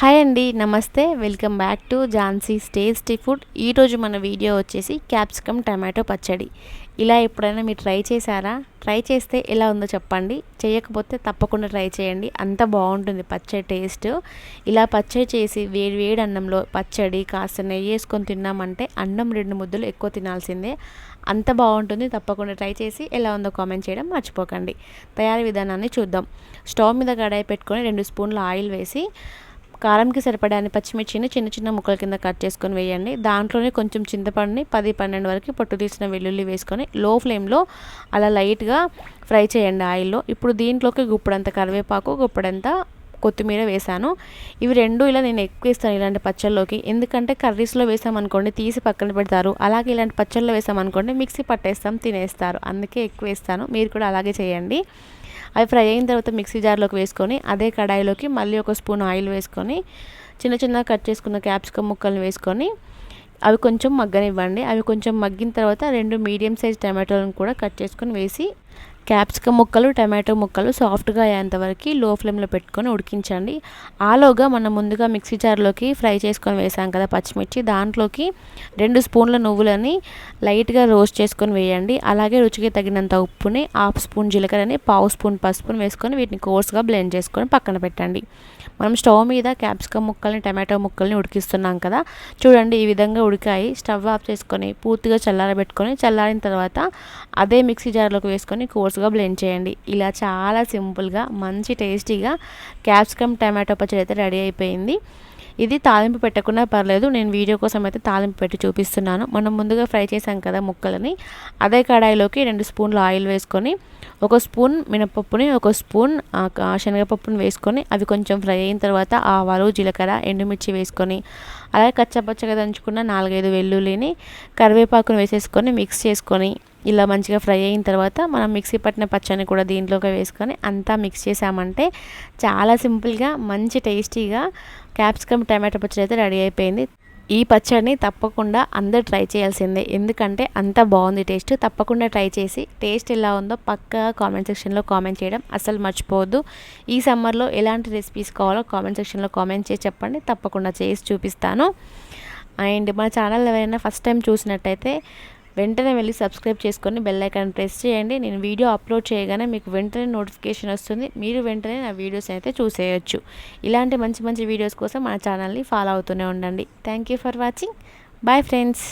Hi అండి నమస్తే. Welcome back to Jhansi tasty food. ఈరోజు మన వీడియో వచ్చేసి క్యాప్సికమ్ టమాటో పచ్చడి. ఇలా ఎప్పుడైనా మీరు ట్రై చేశారా? ట్రై చేస్తే ఎలా ఉందో చెప్పండి. చేయకపోతే తప్పకుండా ట్రై చేయండి. అంత బాగుంటుంది పచ్చడి టేస్ట్. ఇలా పచ్చడి చేసి వేడి వేడి అన్నంలో పచ్చడి కాస్త నెయ్యి వేసుకొని తిన్నామంటే అన్నం రెండు ముద్దలు ఎక్కువ తినాల్సిందే. అంత బాగుంటుంది. తప్పకుండా ట్రై చేసి ఎలా ఉందో కామెంట్ చేయడం మర్చిపోకండి. తయారీ విధానాన్ని చూద్దాం. స్టవ్ మీద కడాయి పెట్టుకొని రెండు స్పూన్ల ఆయిల్ వేసి కారంకి సరిపడాని పచ్చిమిర్చిని చిన్న చిన్న ముక్కల కింద కట్ చేసుకొని వేయండి. దాంట్లోనే కొంచెం చింతపండుని పది పన్నెండు వరకు పొట్టు తీసిన వెల్లుల్లి వేసుకొని లో ఫ్లేమ్లో అలా లైట్గా ఫ్రై చేయండి ఆయిల్లో. ఇప్పుడు దీంట్లోకి గుప్పుడంత కరివేపాకు గుప్పుడంత కొత్తిమీర వేసాను ఇవి రెండు ఇలా నేను ఎక్కువ ఇస్తాను ఇలాంటి పచ్చళ్ళలోకి. ఎందుకంటే కర్రీస్లో వేసామనుకోండి తీసి పక్కన పెడతారు. అలాగే ఇలాంటి పచ్చళ్ళలో వేసామనుకోండి మిక్సీ పట్టేస్తాం తినేస్తారు. అందుకే ఎక్కువ వేస్తాను. మీరు కూడా అలాగే చేయండి. అవి ఫ్రై అయిన తర్వాత మిక్సీ జార్లోకి వేసుకొని అదే కడాయిలోకి మళ్ళీ ఒక స్పూన్ ఆయిల్ వేసుకొని చిన్న చిన్న కట్ చేసుకున్న క్యాప్సికమ్ ముక్కలను వేసుకొని అవి కొంచెం మగ్గనివ్వండి. అవి కొంచెం మగ్గిన తర్వాత రెండు మీడియం సైజ్ టమాటోలను కూడా కట్ చేసుకొని వేసి క్యాప్సికమ్ ముక్కలు టమాటో ముక్కలు సాఫ్ట్గా అయ్యేంతవరకు లో ఫ్లేమ్లో పెట్టుకొని ఉడికించండి. ఆలోగా మనం ముందుగా మిక్సీ జార్లోకి ఫ్రై చేసుకొని వేసాం కదా పచ్చిమిర్చి దాంట్లోకి రెండు స్పూన్ల నువ్వులని లైట్గా రోస్ట్ చేసుకొని వేయండి. అలాగే రుచికి తగినంత ఉప్పుని హాఫ్ స్పూన్ జీలకర్రని పావు స్పూన్ పసుపుని వేసుకొని వీటిని కోర్స్గా బ్లెండ్ చేసుకొని పక్కన పెట్టండి. మనం స్టవ్ మీద క్యాప్సికమ్ ముక్కల్ని టమాటో ముక్కల్ని ఉడికిస్తున్నాం కదా చూడండి ఈ విధంగా ఉడికాయి. స్టవ్ ఆఫ్ చేసుకొని పూర్తిగా చల్లారబెట్టుకొని చల్లారిన తర్వాత అదే మిక్సీ జార్లోకి వేసుకొని కోర్స్ కోర్స్గా బ్లెండ్ చేయండి. ఇలా చాలా సింపుల్గా మంచి టేస్టీగా క్యాప్సికమ్ టమాటో పచ్చడి అయితే రెడీ అయిపోయింది. ఇది తాలింపు పెట్టకుండా పర్లేదు నేను వీడియో కోసం అయితే తాలింపు పెట్టి చూపిస్తున్నాను. మనం ముందుగా ఫ్రై చేసాం కదా ముక్కలని. అదే కడాయిలోకి రెండు స్పూన్లు ఆయిల్ వేసుకొని ఒక స్పూన్ మినపప్పుని ఒక స్పూన్ శనగపప్పుని వేసుకొని అవి కొంచెం ఫ్రై అయిన తర్వాత ఆవాలు జీలకర్ర ఎండుమిర్చి వేసుకొని అలాగే కచ్చపచ్చగా దంచుకున్న నాలుగైదు వెల్లుల్లిని కరివేపాకుని వేసేసుకొని మిక్స్ చేసుకొని ఇలా మంచిగా ఫ్రై అయిన తర్వాత మనం మిక్సీ పట్టిన పచ్చని కూడా దీంట్లోకి వేసుకొని అంతా మిక్స్ చేసామంటే చాలా సింపుల్గా మంచి టేస్టీగా క్యాప్సికమ్ టమాటో పచ్చడి అయితే రెడీ అయిపోయింది. ఈ పచ్చడిని తప్పకుండా అందరు ట్రై చేయాల్సిందే. ఎందుకంటే అంత బాగుంది టేస్ట్. తప్పకుండా ట్రై చేసి టేస్ట్ ఎలా ఉందో పక్కా కామెంట్ సెక్షన్లో కామెంట్ చేయడం అసలు మర్చిపోవద్దు. ఈ సమ్మర్లో ఎలాంటి రెసిపీస్ కావాలో కామెంట్ సెక్షన్లో కామెంట్ చేసి చెప్పండి. తప్పకుండా చేసి చూపిస్తాను. అండ్ మన ఛానల్ ఎవరైనా ఫస్ట్ టైం చూసినట్టయితే వెంటనే వెళ్ళి సబ్స్క్రైబ్ చేసుకొని బెల్ ఐకాన్ ప్రెస్ చేయండి. నేను వీడియో అప్లోడ్ చేయగానే మీకు వెంటనే నోటిఫికేషన్ వస్తుంది. మీరు వెంటనే నా వీడియోస్ అయితే చూసేయచ్చు. ఇలాంటి మంచి మంచి వీడియోస్ కోసం మా ఛానల్ని ఫాలో అవుతూనే ఉండండి. Thank you for watching bye friends